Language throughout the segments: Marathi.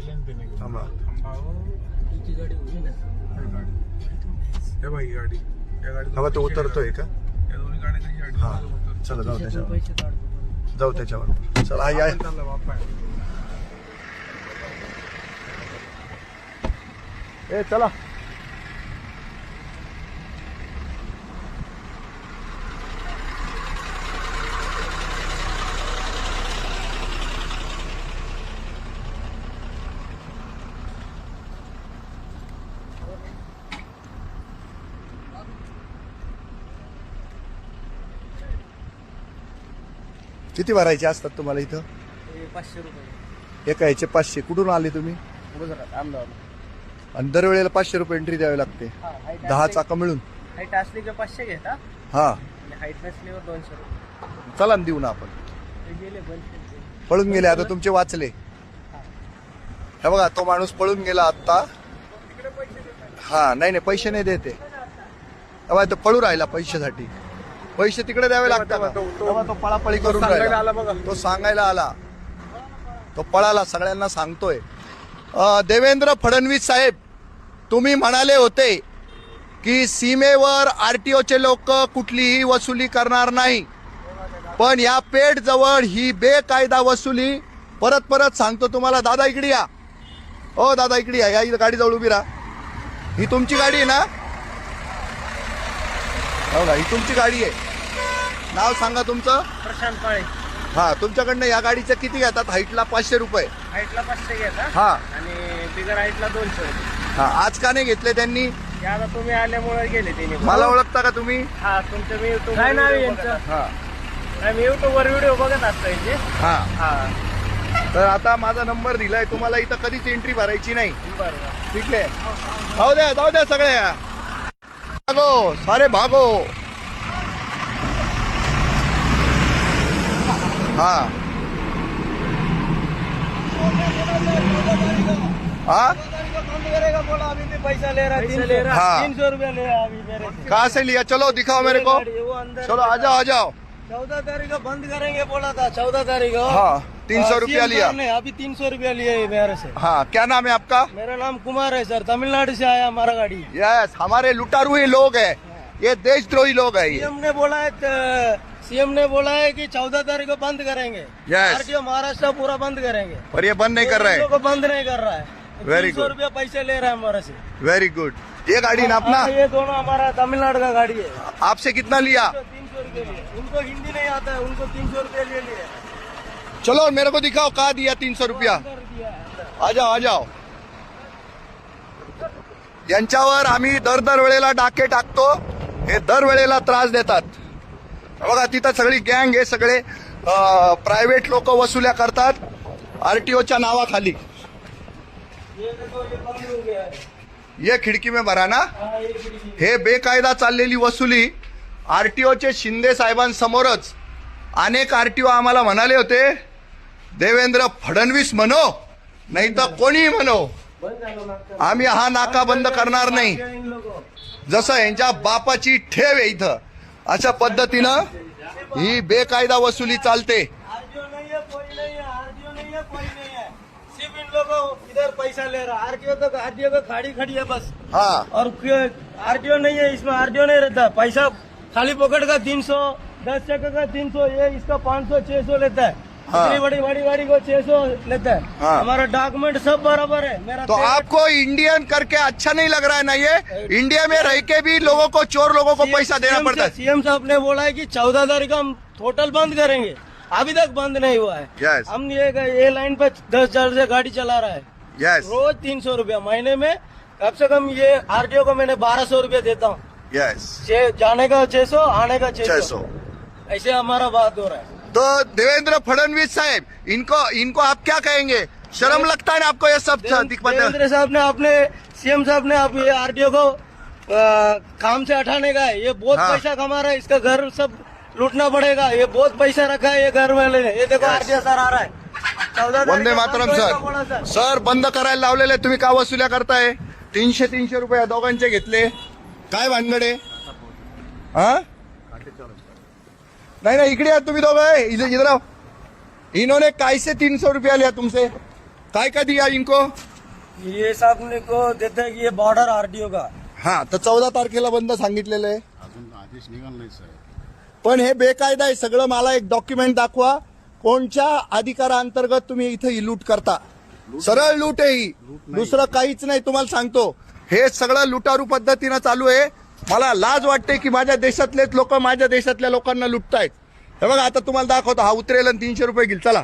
थांबा. गाडी ही गाडी. हे बाई गाडी. या गाडीत हवा तो उतरतोय का? या दोन्ही गाड्या गाडी हा. चला जाऊ त्याच्यावर. जाऊ त्याच्यावर. चला आई आहे आपण चाललो बाप्पा. आहे. ए चला. किती भरायचे असतात तुम्हाला इथं? पाचशे रुपये. एका ह्याचे पाचशे. कुठून आले तुम्ही? गुजरात अहमदाबाद. आणि दरवेळेला पाचशे रुपये एंट्री द्यावी लागते. दहा चाका मिळून. हाईट असली की पाचशे घेता हा? आणि हाईट नसल्यावर दोनशे रुपये. चला ना देऊ ना आपण. ते गेले. पळून गेले आता तुमचे वाचले. हे. बघा तो माणूस पळून गेला आता हा नाही नाही पैसे नाही देते. तो पळू राहिला पैशासाठी. पैसे तिकडे द्यावे लागतात. तेव्हा तो- पळापळी करून राहिला. तो सांगायला आला. तो पळाला सगळ्यांना सांगतोय. अं, देवेंद्र फडणवीस साहेब तुम्ही म्हणाले होते की सीमेवर आरटीओचे लोक कुठलीही वसुली करणार नाही. पण या पेठ जवळ ही बेकायदा वसुली परत परत सांगतो तुम्हाला दादा इकडे या. हो दादा इकडे या या इथं गाडी जवळ उभी राहा. ही तुमची गाडी आहे ना? हो ना ही तुमची गाडी आहे. नाव सांगा तुमचं. प्रशांत काळे. हा तुमच्याकडनं या गाडीचं किती घेतात? हाईटला पाचशे रुपये. हाईटला पाचशे घेता हा. आणि बिगर हाईटला दोनशे रुपये हा आज का नाही घेतले त्यांनी? आता तुम्ही आल्यामुळे गेले तिने मला ओळखता का तुम्ही? हा तुमचं मी युट्यूब काय नाव यांचं? हा. मी युट्यूब वर व्हिडिओ बघत असतो यांचे. हा. हा. तर आता माझा नंबर दिलाय. तुम्हाला इथं कधीच एंट्री भरायची नाही. बरोबर ठीक आहे. जाऊ द्या जाऊ द्या सगळे भागो सारे भागो हा. हा? बंद करेगा बोला अभी भी पैसा ले रहा ले रहा हाँ। तीन सौ रुपया ले रहा अभी मेरे से। कहाँ से लिया? चलो दिखाओ मेरे को। चलो आ जाओ आ जाओ। चौदह तारीख को बंद करेंगे बोला था चौदह तारीख को। हाँ, 300 सौ रूपया CM लिया। ने अभी तीन सौ रूपया लिए है मेरे से। हाँ क्या नाम है आपका? मेरा नाम कुमार है सर। तमिलनाडु से आया हमारा गाड़ी। यस हमारे लुटारू ही लोग है। ये देशद्रोही लोग है सीएम ने बोला है सीएम ने बोला है कि चौदह तारीख को बंद करेंगे. आरटीओ महाराष्ट्र पूरा बंद करेंगे। पर ये बंद नहीं कर रहे। को बंद नहीं कर रहा है। सौ good. रुपया पैसे ले रहा है हमारे से। वेरी गुड ये गाड़ी ना अपना? हाँ, ये दोनों हमारा तमिलनाडु का गाड़ी है। आपसे कितना लिया? तीन सौ रुपये। लिए उनको हिंदी नहीं आता है उनको तीन सौ रुपये ले लिए। चलो मेरे को दिखाओ कहा दिया तीन सौ रुपया? आ जाओ आ जाओ। यांच्यावर आम्ही दर दर वेळेला डाके टाकतो हे दर वेळेला त्रास देतात. बघा तिथं सगळी गँग हे सगळे प्रायव्हेट लोक वसुल्या करतात आरटीओच्या नावाखाली. ये ये खिडकी में भरा ना. हे बेकायदा चाललेली वसुली आरटीओचे शिंदे साहेबांसमोरच अनेक आर टी ओ आम्हाला म्हणाले होते देवेंद्र फडणवीस म्हणो नाही तर कोणी म्हणो आम्ही हा नाका बंद करणार नाही. जसं यांच्या बापाची ठेव आहे इथं अशा पद्धतीनं ही बेकायदा वसुली चालते. पैसा ले रहा आरटीओ तो आरटीओ का खाड़ी खड़ी है. बस हाँ और आरटीओ नहीं है इसमें आरटीओ नहीं रहता। पैसा खाली पकड़ का तीन सौ दस चक्कर का तीन सौ ये इसका पाँच सौ छह सौ लेता है। हाँ। इतनी बड़ी बड़ी गाड़ी को छह सौ लेता है। हाँ। हमारा डॉक्यूमेंट सब बराबर है। मेरा तो आपको इंडियन करके अच्छा नहीं लग रहा है ना ये? इंडिया में रह के भी लोगों को चोर लोगों को पैसा देना पड़ता है। सीएम साहब ने बोला है कि चौदह तारीख को हम टोटल बंद करेंगे। अभी तक बंद नहीं हुआ है। Yes. हम ये ये लाइन पे दस हज़ार से गाड़ी चला रहा है। यस रोज तीन सौ रूपया महीने में कम से कम ये आरटीओ को मैंने बारह सौ रूपया देता हूँ। छह- जाने का छह सौ आने का छह सौ। ऐसे हमारा बात हो रहा है। तो देवेंद्र फडणवीस साहब इनको इनको आप क्या कहेंगे? शर्म लगता है ना आपको ये सब देवेंद्र साहब ने अपने सीएम साहब ने अब ये आरटीओ को अ, काम से हटाने का है। ये बहुत हाँ। पैसा कमा रहा है इसका घर सब लूटना पड़ेगा। ये बहुत पैसा रखा है ये घर वाले ने। ये देखो. आरटीओ सर आ रहा है। वंदे मातरम सर। सर। बंद करायला लावलेले तुम्ही का वसुल्या करताय? तीनशे तीनशे रुपये दोघांचे घेतले. काय भानगडे? हा? नहीं नहीं इकडे या तुम्ही दोघं. इधर इधर आओ इन्होंने कैसे तीन सौ रुपया लिया तुमसे. काय का दिया इनको? ये साहब ने को देते हैं कि ये बॉर्डर आरटीओ का। हा तर चौदा तारखेला बंद सांगितलेलं आहे. अजून आदेश निघाला नाही साहेब. पण हे बेकायदा आहे सगळं मला एक डॉक्युमेंट दाखवा. कोणत्या अधिकाराअंतर्गत तुम्ही इथं ही लूट करता? सरळ लूट आहे ही. दुसरं काहीच नाही तुम्हाला सांगतो. हे सगळं लुटारू पद्धतीनं चालू आहे. मला लाज वाटते की माझ्या देशातलेच लोक माझ्या देशातल्या लोकांना लुटतायत. हे बघा आता तुम्हाला दाखवतो. हा उतरेल आणि तीनशे रुपये घेईल. चला.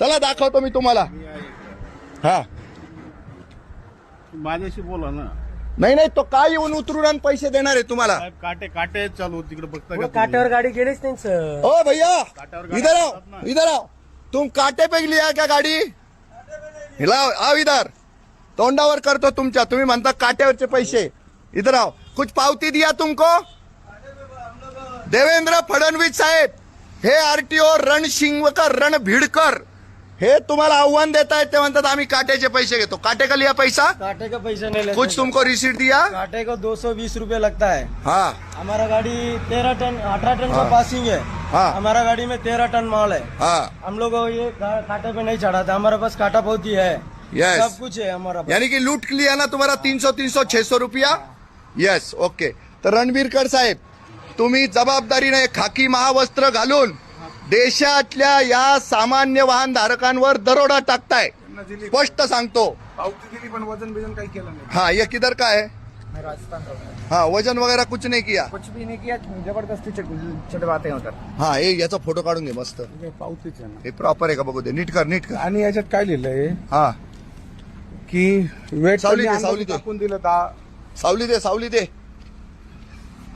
चला दाखवतो मी तुम्हाला. हा. माझ्याशी बोला ना. नाही नाही तो काय येऊन उतरून आणि पैसे देणार आहे तुम्हाला? साहेब काटे काटे चालू तिकडे बघता का? काट्यावर गाडी गेलीच नाही सर. ओ भैया काट्यावर इधर असतात ना. इधर आओ. तुम काटे पे लिया क्या गाडी? हिलाव आओ इधर. तोंडावर करतो तुमच्या. तुम्ही म्हणता काट्यावरचे पैसे. इधर आओ. कुछ पावती दिया तुमको? देवेंद्र फडणवीस साहेब हे आरटीओ रणशिंगकर रण भिडकर हे तुम्हाला आव्हान देत आहेत ते म्हणतात आम्ही काट्याचे पैसे घेतो. काटे का लिया पैसा? काटे का पैसा नहीं लेते कुछ तुमको रिसीट दिया? काटे को दो सौ बीस रूपए लगता है. हाँ हमारा गाड़ी तेरह टन अठारह टन का पासिंग है हाँ। हमारा गाड़ी में तेरह टन माल है हाँ. हम लोग को ये का- कांटे पे नहीं चढ़ाते. हमारे पास काटा बहुत ही है Yes. सब कुछ है हमारा पास यानी कि लूट लिया ना तुम्हारा तीन सौ तीन सौ छह सौ रुपया? येस ओके तर रणबीरकर साहेब तुम्ही जबाबदारीने खाकी महावस्त्र घालून देशातल्या या सामान्य वाहन धारकांवर दरोडा टाकताय. दिली. स्पष्ट सांगतो. पावती दिली पण वजन बिजन काही केलं नाही. हाँ ये किधर का है मैं राजस्थान का हूँ। हाँ वजन वगैरह कुछ नहीं किया. कुछ भी नहीं किया जबरदस्ती चट- हैं उधर हा हे याचा फोटो काढून घे मस्त. हे पावतीच आहे ना. हे प्रॉपर आहे का बघू दे. नीट कर नीट कर. आणि याच्यात काय लिहिलंय? हा. की वेट सावली दे, सावली दे. टाकून दिलं दहा सावली दे सावली दे.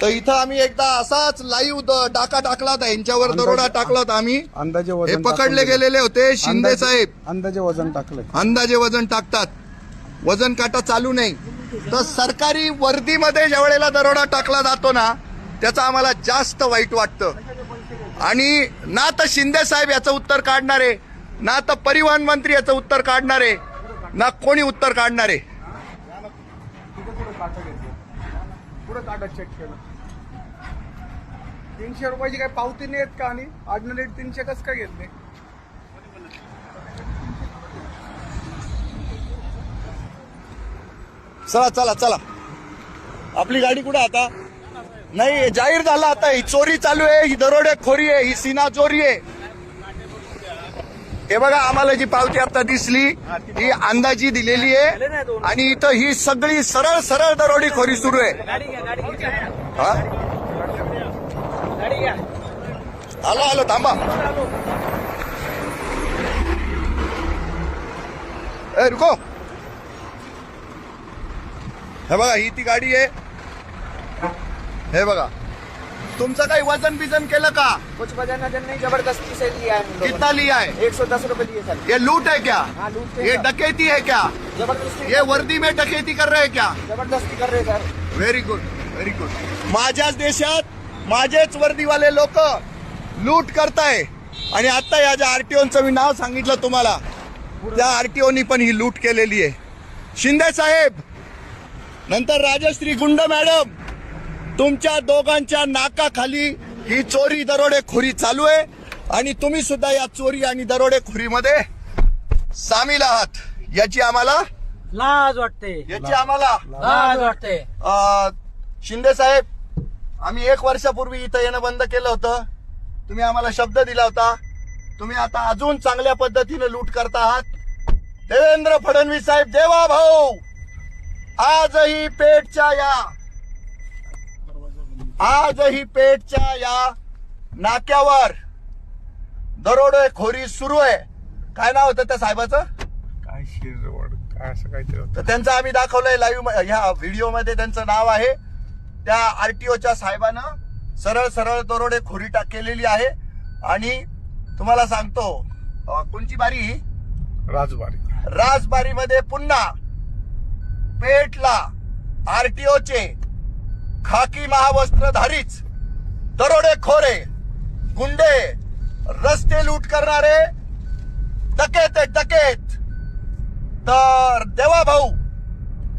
तर इथं आम्ही एकदा असाच लाईव्ह डाका टाकला होता यांच्यावर दरोडा टाकला होता आम्ही. अंदाजे हे वजन पकडले. गेलेले होते शिंदे अंदाजे- साहेब. अंदाजे वजन टाकलंय. अंदाजे वजन टाकतात. वजन काटा चालू नाही. तर सरकारी वर्दीमध्ये ज्या वेळेला दरोडा टाकला जातो ना त्याचं आम्हाला जास्त वाईट वाटतं. आणि ना तर शिंदे साहेब याचं उत्तर काढणारे ना तर परिवहन मंत्री याचं उत्तर काढणारे ना कोणी उत्तर काढणारे. पुढे काटा चेक केलं. तीनशे रुपयाची काही पावती नाही आहेत का आणि ऑर्डिनरी तीनशे कसं काय घेतले? चला चला चला. आपली गाडी कुठे आता? नाही जाहीर झालं आता. ही चोरी चालू आहे ही दरोडेखोरी आहे ही सीना चोरी आहे. हे बघा आम्हाला जी पावती आता दिसली ही अंदाजी दिलेली आहे. आणि इथं ही सगळी सरळ सरळ दरोडेखोरी सुरू आहे. हा? आलो आलो थांबा. ए रुको. हे बघा ही ती गाडी आहे. हे बघा. तुमचं काही वजन बिजन केलं का? कुछ वजन वजन नहीं जबरदस्ती से लिया है हम लोगों कितना लिया है? ने एक सौ दस रूपए लिए सर। ये लूट है क्या? हाँ लूट ये। डकैती है क्या? जबरदस्ती ये वर्दी में डकैती कर रहे हैं क्या? जबरदस्ती कर रहे sir. Very good very good माझ्याच देशात माझेच वर्दीवाले लोक लूट करताय. आणि आता या ज्या आरटीओचं मी नाव सांगितलं तुम्हाला त्या आरटीओनी पण ही लूट केलेली आहे. शिंदे साहेब नंतर राजश्री गुंड मॅडम तुमच्या दोघांच्या नाकाखाली ही चोरी दरोडेखोरी चालू आहे. आणि तुम्ही सुद्धा या चोरी आणि दरोडेखोरीमध्ये सामील आहात. याची आम्हाला लाज वाटते. याची आम्हाला लाज वाटते. शिंदे साहेब आम्ही एक वर्षापूर्वी इथं येणं बंद केलं होतं. तुम्ही आम्हाला शब्द दिला होता. तुम्ही आता अजून चांगल्या पद्धतीने लूट करता आहात. देवेंद्र फडणवीस साहेब देवा भाऊ! आजही पेठच्या या आजही पेठच्या या नाक्यावर दरोडेखोरी सुरू आहे. काय नाव होतं त्या साहेबाचं? काय शिरवड काय असं काहीतरी होतं. तर त्यांचं आम्ही दाखवलंय लाईव्ह ह्या व्हिडिओमध्ये त्यांचं नाव आहे. त्या आरटीओच्या साहेबानं सरळ सरळ दरोडे खोरी टाक केलेली आहे. आणि तुम्हाला सांगतो अं, कोणची बारी ही? राजबारी. राजबारीमध्ये पुन्हा पेटला आरटीओचे खाकी महावस्त्रधारीच दरोडेखोरे गुंडे रस्ते लूट करणारे डकेत डकेत. तर देवा भाऊ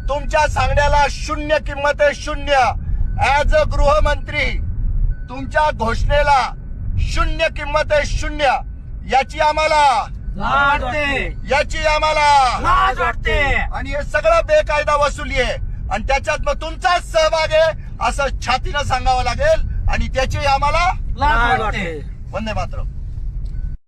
तुमच्या सांगण्याला शून्य किंमत आहे शून्य. ऍज अ गृहमंत्री तुमच्या घोषणेला शून्य किंमत आहे शून्य. याची आम्हाला याची आम्हाला लाज वाटते. आणि हे सगळं बेकायदा वसुली आहे. आणि त्याच्यात मग तुमचाच सहभाग आहे. असं छातीनं सांगावं लागेल आणि त्याची आम्हाला लाज वाटते. वंदे मातरम.